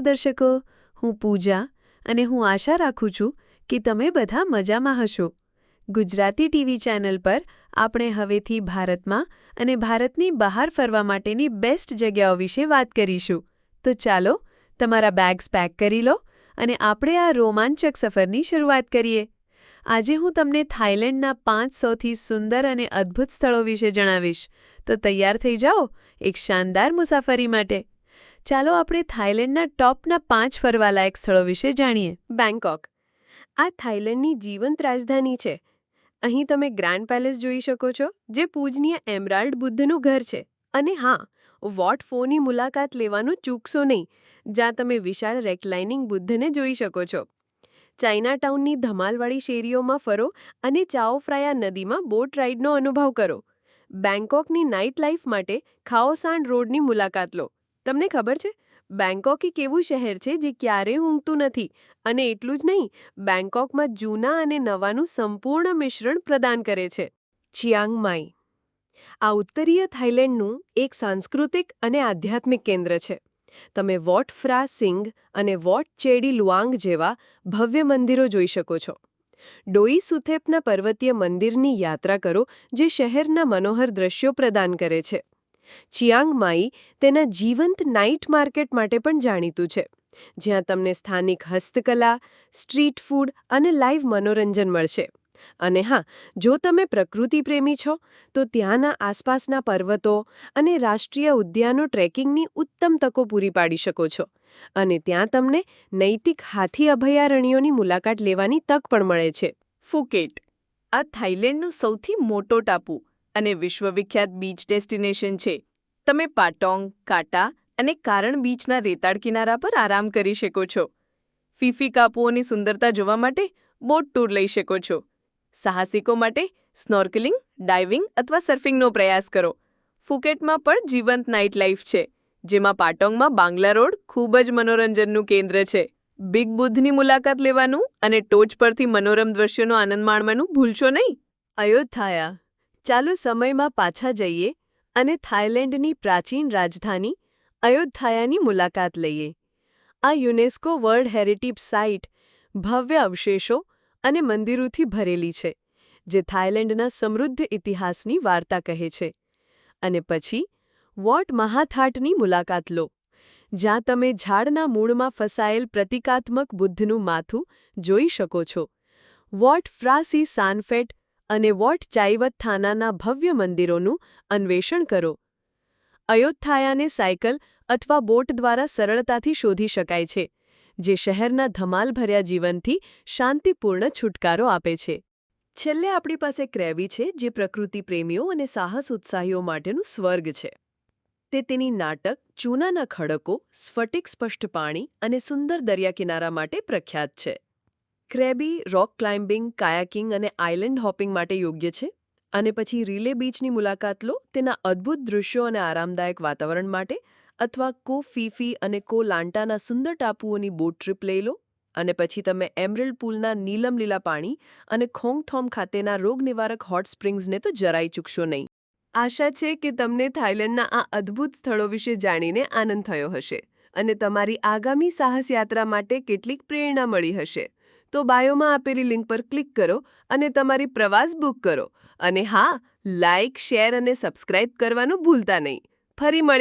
દર્શકો હું પૂજા અને હું આશા રાખું છું કે તમે બધા મજામાં હશો. ગુજરાતી ટીવી ચેનલ પર આપણે હવેથી ભારતમાં અને ભારતની બહાર ફરવા માટેની બેસ્ટ જગ્યાઓ વિશે વાત કરીશું. તો ચાલો, તમારા બેગ્સ પેક કરી લો અને આપણે આ રોમાંચક સફરની શરૂઆત કરીએ. આજે હું તમને થાઇલેન્ડના પાંચ સૌથી સુંદર અને અદ્ભુત સ્થળો વિશે જણાવીશ. તો તૈયાર થઈ જાઓ એક શાનદાર મુસાફરી માટે. ચાલો આપણે થાઇલેન્ડના ટોપના પાંચ ફરવાલાયક સ્થળો વિશે જાણીએ. બેંકોક આ થાઇલેન્ડની જીવંત રાજધાની છે. અહીં તમે ગ્રાન્ડ પેલેસ જોઈ શકો છો, જે પૂજનીય એમરાલ્ડ બુદ્ધનું ઘર છે. અને હા, વોટ ફોની મુલાકાત લેવાનું ચૂકશો નહીં, જ્યાં તમે વિશાળ રેકલાઇનિંગ બુદ્ધને જોઈ શકો છો. ચાઇનાટાઉનની ધમાલવાળી શેરીઓમાં ફરો અને ચાઓફ્રાયા નદીમાં બોટ રાઇડનો અનુભવ કરો. બેંકોકની નાઇટ લાઇફ માટે ખાઓસાન રોડની મુલાકાત લો. તમને ખબર છે? બેંકોક એક એવું શહેર છે જે ક્યારેય ઊંઘતું નથી અને એટલું જ નહીં, બેંકોકમાં જૂના અને નવાનું સંપૂર્ણ મિશ્રણ પ્રદાન કરે છે. ચિયાંગમાઈ આ ઉત્તરીય થાઇલેન્ડનું એક સાંસ્કૃતિક અને આધ્યાત્મિક કેન્દ્ર છે. તમે વોટ ફ્રા સિંગ અને વોટ ચેડી લુઆંગ જેવા ભવ્ય મંદિરો જોઈ શકો છો. ડોઈ સુથેપના પર્વતીય મંદિરની યાત્રા કરો જે શહેરના મનોહર દ્રશ્યો પ્રદાન કરે છે. ચિયાંગમાઈ તેના જીવંત નાઇટ માર્કેટ માટે પણ જાણીતું છે, જ્યાં તમને સ્થાનિક હસ્તકલા, સ્ટ્રીટ ફૂડ અને લાઇવ મનોરંજન મળશે. અને હા, જો તમે પ્રકૃતિ પ્રેમી છો, તો ત્યાંના આસપાસના પર્વતો અને રાષ્ટ્રીય ઉદ્યાનો ટ્રેકિંગની ઉત્તમ તકો પૂરી પાડી શકો છો. અને ત્યાં તમને નૈતિક હાથી અભયારણ્યોની મુલાકાત લેવાની તક પણ મળે છે. ફુકેટ. આ થાઇલેન્ડનું સૌથી મોટો ટાપુ અને વિશ્વવિખ્યાત બીચ ડેસ્ટિનેશન છે. તમે પાટોંગ, કાટા અને કારણ બીચના રેતાળ કિનારા પર આરામ કરી શકો છો. ફીફી કાપુઓની સુંદરતા જોવા માટે બોટ ટૂર લઈ શકો છો. સાહસિકો માટે સ્નોર્કલિંગ, ડાઇવિંગ અથવા સર્ફિંગનો પ્રયાસ કરો. ફુકેટમાં પણ જીવંત નાઇટ લાઇફ છે, જેમાં પાટોંગમાં બાંગ્લા રોડ ખૂબ જ મનોરંજનનું કેન્દ્ર છે. બિગ બુદ્ધની મુલાકાત લેવાનું અને ટોચ પરથી મનોરમ દ્રશ્યોનો આનંદ માણવાનું ભૂલશો નહીં. અયોધ્યા ચાલો સમયમાં પાછા જઈએ અને થાઇલેન્ડની પ્રાચીન રાજધાની અયોધ્યાની મુલાકાત લઈએ. આ યુનેસ્કો વર્લ્ડ હેરિટેજ સાઇટ ભવ્ય અવશેષો અને મંદિરોથી ભરેલી છે, જે થાઇલેન્ડના સમૃદ્ધ ઇતિહાસની વાર્તા કહે છે. અને પછી, વોટ મહાથાટની મુલાકાત લો, જ્યાં તમે ઝાડના મૂળમાં ફસાયેલ પ્રતિકાત્મક બુદ્ધનું માથું જોઈ શકો છો. વોટ ફ્રાસી સાનફેટ અને વોટ ચાઈવત ભવ્ય મંદિરોનું અન્વેષણ કરો. અયોધ્યાયાને સાયકલ અથવા બોટ દ્વારા સરળતાથી શોધી શકાય છે, જે શહેરના ધમાલભર્યા જીવનથી શાંતિપૂર્ણ છુટકારો આપે છે. છેલ્લે આપણી પાસે ક્રેવી છે, જે પ્રકૃતિ પ્રેમીઓ અને સાહસ ઉત્સાહીઓ માટેનું સ્વર્ગ છે. તે તેની નાટક, ચૂનાના ખડકો, સ્ફટિક સ્પષ્ટ પાણી અને સુંદર દરિયાકિનારા માટે પ્રખ્યાત છે. ક્રેબી, રોક ક્લાઇમ્બિંગ, કાયાકિંગ અને આઇલેન્ડ હોપિંગ માટે યોગ્ય છે અને પછી રિલે બીચની મુલાકાત લો તેના અદ્ભુત દૃશ્યો અને આરામદાયક વાતાવરણ માટે અથવા કો ફીફી અને કો લાંટાના સુંદર ટાપુઓની બોટ ટ્રીપ લઈ લો અને પછી તમે એમરેલ્ડ પૂલના નીલમ લીલા પાણી અને ખોંગથોમ ખાતેના રોગનિવારક હોટ સ્પ્રિંગ્સને તો જરાય ચૂકશો નહીં. આશા છે કે તમને થાઇલેન્ડના આ અદ્ભુત સ્થળો વિશે જાણીને આનંદ થયો હશે અને તમારી આગામી સાહસ યાત્રા માટે કેટલીક પ્રેરણા મળી હશે. તો બાયોમાં આપેલી લિંક પર ક્લિક કરો અને તમારી પ્રવાસ બુક કરો. અને હા લાઇક શેર અને સબસ્ક્રાઇબ કરવાનું ભૂલતા નહીં. ફરી મળી